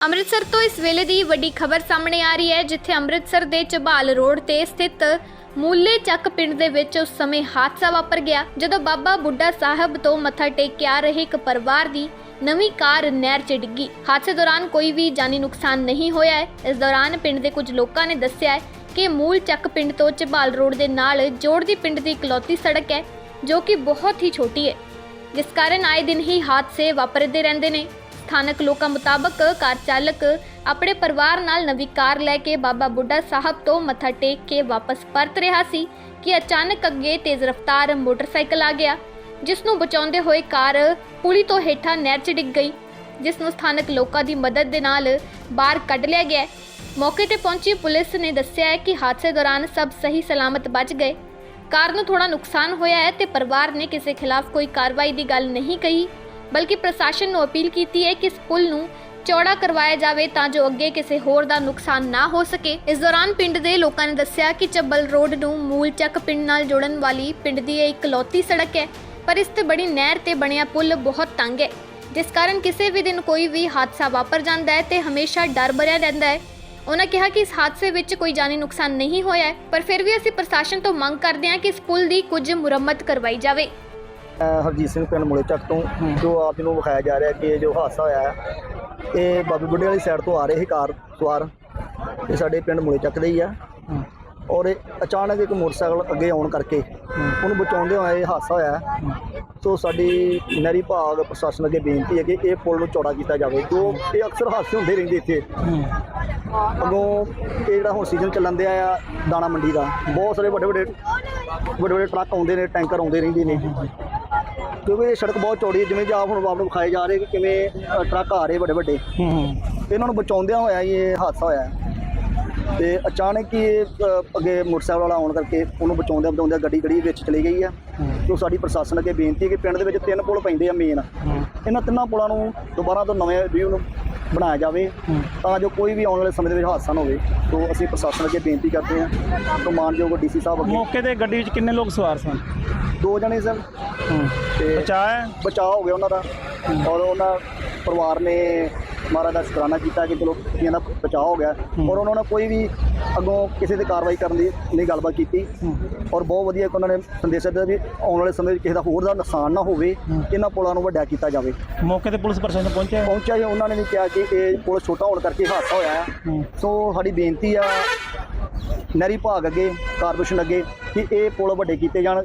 ਅੰਮ੍ਰਿਤਸਰ ਤੋਂ ਇਸ ਵੇਲੇ ਦੀ ਵੱਡੀ ਖਬਰ ਸਾਹਮਣੇ ਆ ਰਹੀ ਹੈ, ਜਿੱਥੇ ਅੰਮ੍ਰਿਤਸਰ ਦੇ ਝਬਾਲ ਰੋਡ ਤੇ ਸਥਿਤ ਮੂਲੇ ਚੱਕ ਪਿੰਡ ਦੇ ਵਿੱਚ ਉਸ ਸਮੇਂ ਹਾਦਸਾ ਵਾਪਰ ਗਿਆ, ਜਦੋਂ ਬਾਬਾ ਬੁੱਢਾ ਸਾਹਿਬ ਤੋਂ ਮੱਥਾ ਟੇਕ ਕੇ ਆ ਰਹੇ ਇੱਕ ਪਰਿਵਾਰ ਦੀ ਨਵੀਂ ਕਾਰ ਨਹਿਰ 'ਚ ਡਿੱਗੀ। ਹਾਦਸੇ ਦੌਰਾਨ ਕੋਈ ਵੀ ਜਾਨੀ ਨੁਕਸਾਨ ਨਹੀਂ ਹੋਇਆ ਹੈ। ਇਸ ਦੌਰਾਨ ਪਿੰਡ ਦੇ ਕੁਝ ਲੋਕਾਂ ਨੇ ਦੱਸਿਆ ਹੈ ਕਿ ਮੂਲ ਚੱਕ ਪਿੰਡ ਤੋਂ ਝਬਾਲ ਰੋਡ ਦੇ ਨਾਲ ਜੋੜਦੀ ਪਿੰਡ ਦੀ ਇਕਲੌਤੀ ਸੜਕ ਹੈ, ਜੋ ਕਿ ਬਹੁਤ ਹੀ ਛੋਟੀ ਹੈ। ਜਿਸ ਕਾਰਨ ਆਏ ਦਿਨ ਹੀ ਹਾਦਸੇ ਵਾਪਰਦੇ ਰਹਿੰਦੇ ਨੇ। ਸਥਾਨਕ ਲੋਕਾਂ ਮੁਤਾਬਕ ਕਾਰ ਚਾਲਕ ਆਪਣੇ ਪਰਿਵਾਰ ਨਾਲ ਨਵੀਂ ਕਾਰ ਲੈ ਕੇ ਬਾਬਾ ਬੁੱਢਾ ਸਾਹਿਬ ਤੋਂ ਮੱਥਾ ਟੇਕ ਕੇ ਵਾਪਸ ਪਰਤ ਰਿਹਾ ਸੀ ਕਿ ਅਚਾਨਕ ਅੱਗੇ ਤੇਜ਼ ਰਫ਼ਤਾਰ ਮੋਟਰਸਾਈਕਲ ਆ ਗਿਆ ਜਿਸ ਨੂੰ ਬਚਾਉਂਦੇ ਹੋਏ ਕਾਰ ਪੁਲੀ ਤੋਂ ਹੇਠਾਂ ਨਹਿਰ 'ਚ ਡਿੱਗ ਗਈ ਜਿਸ ਨੂੰ ਸਥਾਨਕ ਲੋਕਾਂ ਦੀ ਮਦਦ ਦੇ ਨਾਲ ਬਾਹਰ ਕੱਢ ਲਿਆ ਗਿਆ। ਮੌਕੇ ਤੇ ਪਹੁੰਚੀ ਪੁਲਿਸ ਨੇ ਦੱਸਿਆ ਹੈ ਕਿ ਹਾਦਸੇ ਦੌਰਾਨ ਸਭ ਸਹੀ ਸਲਾਮਤ ਬਚ ਗਏ। ਕਾਰ ਨੂੰ ਥੋੜਾ ਨੁਕਸਾਨ ਹੋਇਆ ਹੈ ਤੇ ਪਰਿਵਾਰ ਨੇ ਕਿਸੇ ਖਿਲਾਫ ਕੋਈ ਕਾਰਵਾਈ ਦੀ ਗੱਲ ਨਹੀਂ ਕਹੀ। ਬਲਕਿ ਪ੍ਰਸ਼ਾਸਨ ਨੂੰ ਅਪੀਲ ਕੀਤੀ ਹੈ ਕਿ ਇਸ ਪੁਲ ਨੂੰ ਚੌੜਾ ਕਰਵਾਇਆ ਜਾਵੇ ਤਾਂ ਜੋ ਅੱਗੇ ਕਿਸੇ ਹੋਰ ਦਾ ਨੁਕਸਾਨ ਨਾ ਹੋ ਸਕੇ। ਇਸ ਦੌਰਾਨ ਪਿੰਡ ਦੇ ਲੋਕਾਂ ਨੇ ਦੱਸਿਆ ਕਿ ਚੱਬਲ ਰੋਡ ਨੂੰ ਮੂਲ ਚੱਕ ਪਿੰਡ ਨਾਲ ਜੋੜਨ ਵਾਲੀ ਪਿੰਡ ਦੀ ਇਹ ਇਕਲੌਤੀ ਸੜਕ ਹੈ, ਪਰ ਇਸ ਤੇ ਬੜੀ ਨਹਿਰ ਤੇ ਬਣਿਆ ਪੁਲ ਬਹੁਤ ਤੰਗ ਹੈ। ਜਿਸ ਕਾਰਨ ਕਿਸੇ ਵੀ ਦਿਨ ਕੋਈ ਵੀ ਹਾਦਸਾ ਵਾਪਰ ਜਾਂਦਾ ਹੈ ਤੇ ਹਮੇਸ਼ਾ ਡਰ ਭਰਿਆ ਰਹਿੰਦਾ ਹੈ। ਉਹਨਾਂ ਕਿਹਾ ਕਿ ਇਸ ਹਾਦਸੇ ਵਿੱਚ ਕੋਈ ਜਾਨੀ ਨੁਕਸਾਨ ਨਹੀਂ ਹੋਇਆ ਪਰ ਫਿਰ ਵੀ ਅਸੀਂ ਪ੍ਰਸ਼ਾਸਨ ਤੋਂ ਮੰਗ ਕਰਦੇ ਹਾਂ ਕਿ ਇਸ ਪੁਲ ਦੀ ਕੁਝ ਮੁਰੰਮਤ ਕਰਵਾਈ ਜਾਵੇ। ਮੈਂ ਹਰਜੀਤ ਸਿੰਘ ਪਿੰਡ ਮੁਲੇ ਚੱਕ ਤੋਂ ਜੋ ਆਪ ਜੀ ਨੂੰ ਵਿਖਾਇਆ ਜਾ ਰਿਹਾ ਕਿ ਇਹ ਜੋ ਹਾਦਸਾ ਹੋਇਆ ਹੈ ਇਹ ਬਾਬੂ ਬੁੱਢੇ ਵਾਲੀ ਸਾਈਡ ਤੋਂ ਆ ਰਹੇ ਸੀ ਕਾਰ ਸਵਾਰ। ਇਹ ਸਾਡੇ ਪਿੰਡ ਮੁਲੇ ਚੱਕ ਦੇ ਹੀ ਆ। ਔਰ ਇਹ ਅਚਾਨਕ ਇੱਕ ਮੋਟਰਸਾਈਕਲ ਅੱਗੇ ਆਉਣ ਕਰਕੇ ਉਹਨੂੰ ਬਚਾਉਂਦੇ ਹੋਏ ਇਹ ਹਾਦਸਾ ਹੋਇਆ ਹੈ। ਸੋ ਸਾਡੀ ਨਹਿਰੀ ਭਾਗ ਪ੍ਰਸ਼ਾਸਨ ਅੱਗੇ ਬੇਨਤੀ ਹੈ ਕਿ ਇਹ ਪੁਲ ਨੂੰ ਚੌੜਾ ਕੀਤਾ ਜਾਵੇ ਜੋ ਇਹ ਅਕਸਰ ਹਾਦਸੇ ਹੁੰਦੇ ਰਹਿੰਦੇ ਇੱਥੇ। ਅੱਗੋਂ ਇਹ ਜਿਹੜਾ ਹੁਣ ਸੀਜ਼ਨ ਚੱਲਣ ਦਿਆ ਆ ਦਾਣਾ ਮੰਡੀ ਦਾ ਬਹੁਤ ਸਾਰੇ ਵੱਡੇ ਵੱਡੇ ਵੱਡੇ ਵੱਡੇ ਟਰੱਕ ਆਉਂਦੇ ਨੇ ਟੈਂਕਰ ਆਉਂਦੇ ਰਹਿੰਦੇ ਨੇ। ਕਿਉਂਕਿ ਇਹ ਸੜਕ ਬਹੁਤ ਚੌੜੀ ਹੈ ਜਿਵੇਂ ਕਿ ਆਪ ਹੁਣ ਆਪ ਨੂੰ ਵਿਖਾਏ ਜਾ ਰਹੇ ਕਿ ਕਿਵੇਂ ਅ, ਟਰੱਕ ਆ ਰਹੇ ਵੱਡੇ ਵੱਡੇ। ਇਹਨਾਂ ਨੂੰ ਬਚਾਉਂਦਿਆਂ ਹੋਇਆ ਹੀ ਇਹ ਹਾਦਸਾ ਹੋਇਆ ਹੈ। ਤੇ ਅਚਾਨਕ ਹੀ ਇਹ ਅ, ਅੱਗੇ ਮੋਟਰਸਾਈਕਲ ਵਾਲਾ ਆਉਣ ਕਰਕੇ ਉਹਨੂੰ ਬਚਾਉਂਦਿਆਂ ਬਚਾਉਂਦਿਆਂ ਗੱਡੀ ਗੱਡੀ ਵਿੱਚ ਚਲੀ ਗਈ ਹੈ। ਸੋ ਸਾਡੀ ਪ੍ਰਸ਼ਾਸਨ ਅੱਗੇ ਬੇਨਤੀ ਹੈ ਕਿ ਪਿੰਡ ਦੇ ਵਿੱਚ ਤਿੰਨ ਪੁਲ ਪੈਂਦੇ ਆ ਮੇਨ ਇਹਨਾਂ ਤਿੰਨਾਂ ਪੁਲਾਂ ਨੂੰ ਦੁਬਾਰਾ ਤੋਂ ਨਵੇਂ ਵਿਊ ਨੂੰ ਬਣਾਇਆ ਜਾਵੇ ਤਾਂ ਜੋ ਕੋਈ ਵੀ ਆਉਣ ਵਾਲੇ ਸਮੇਂ ਦੇ ਵਿੱਚ ਹਾਦਸਾ ਨਾ ਹੋਵੇ। ਸੋ ਅਸੀਂ ਪ੍ਰਸ਼ਾਸਨ ਅੱਗੇ ਬੇਨਤੀ ਕਰਦੇ ਹਾਂ। ਤੋਂ ਮਾਨਯੋਗ ਡੀਸੀ ਸਾਹਿਬ ਅੱਗੇ। ਮੌਕੇ ਤੇ ਗੱਡੀ ਵਿੱਚ ਕਿੰਨੇ ਲੋਕ ਸਵਾਰ ਸਨ? ਦੋ ਜਣੇ ਸਰ ਤੇ ਬਚਾਇਆ ਬਚਾਅ ਹੋ ਗਿਆ ਉਹਨਾਂ ਦਾ। ਔਰ ਉਹਨਾਂ ਪਰਿਵਾਰ ਨੇ ਮਹਾਰਾਜ ਦਾ ਸ਼ੁਕਰਾਨਾ ਕੀਤਾ ਕਿ ਚਲੋ ਇਹਨਾਂ ਦਾ ਬਚਾਅ ਹੋ ਗਿਆ। ਔਰ ਉਹਨਾਂ ਨੇ ਕੋਈ ਵੀ ਅੱਗੋਂ ਕਿਸੇ ਤੇ ਕਾਰਵਾਈ ਕਰਨ ਦੀ ਨਹੀਂ ਗੱਲਬਾਤ ਕੀਤੀ। ਔਰ ਬਹੁਤ ਵਧੀਆ ਕਿ ਉਹਨਾਂ ਨੇ ਸੰਦੇਸ਼ ਦਿੱਤਾ ਵੀ ਆਉਣ ਵਾਲੇ ਸਮੇਂ ਵਿੱਚ ਕਿਸੇ ਦਾ ਹੋਰ ਦਾ ਨੁਕਸਾਨ ਨਾ ਹੋਵੇ ਇਹਨਾਂ ਪੁਲਾਂ ਨੂੰ ਵੱਡਾ ਕੀਤਾ ਜਾਵੇ। ਮੌਕੇ ਤੇ ਪੁਲਿਸ ਪ੍ਰਸ਼ਾਸਨ ਪਹੁੰਚਿਆ ਪਹੁੰਚਿਆ ਜੀ ਉਹਨਾਂ ਨੇ ਵੀ ਕਿਹਾ ਕਿ ਇਹ ਪੁਲ ਛੋਟਾ ਹੋਣ ਕਰਕੇ ਹਾਦਸਾ ਹੋਇਆ ਹੈ। ਸੋ ਸਾਡੀ ਬੇਨਤੀ ਆ ਨਹਿਰੀ ਭਾਗ ਅੱਗੇ ਕਾਰਪੋਰੇਸ਼ਨ ਅੱਗੇ ਕਿ ਇਹ ਪੁਲ ਵੱਡੇ ਕੀਤੇ ਜਾਣ।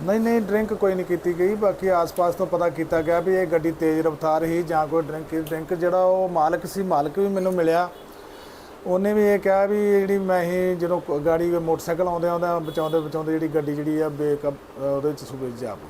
ਨਹੀਂ ਨਹੀਂ ਡਰਿੰਕ ਕੋਈ ਨਹੀਂ ਕੀਤੀ ਗਈ। ਬਾਕੀ ਆਸ-ਪਾਸ ਤੋਂ ਪਤਾ ਕੀਤਾ ਗਿਆ ਵੀ ਇਹ ਗੱਡੀ ਤੇਜ਼ ਰਫ਼ਤਾਰ ਹੀ ਜਾਂ ਕੋਈ ਡਰਿੰਕ ਡਰਿੰਕ ਜਿਹੜਾ ਉਹ ਮਾਲਕ ਸੀ, ਮਾਲਕ ਵੀ ਮੈਨੂੰ ਮਿਲਿਆ। ਉਹਨੇ ਵੀ ਇਹ ਕਿਹਾ ਵੀ ਜਿਹੜੀ ਮੈਂ ਹੀ ਜਦੋਂ ਗਾੜੀ ਮੋਟਰਸਾਈਕਲ ਆਉਂਦੇ ਆਉਂਦਾ ਬਚਾਉਂਦੇ ਬਚਾਉਂਦੇ ਜਿਹੜੀ ਗੱਡੀ ਜਿਹੜੀ ਆ ਬੇਕ ਉਹਦੇ ਚ ਸੂਬੇ 'ਚ ਜਾ ਪਈ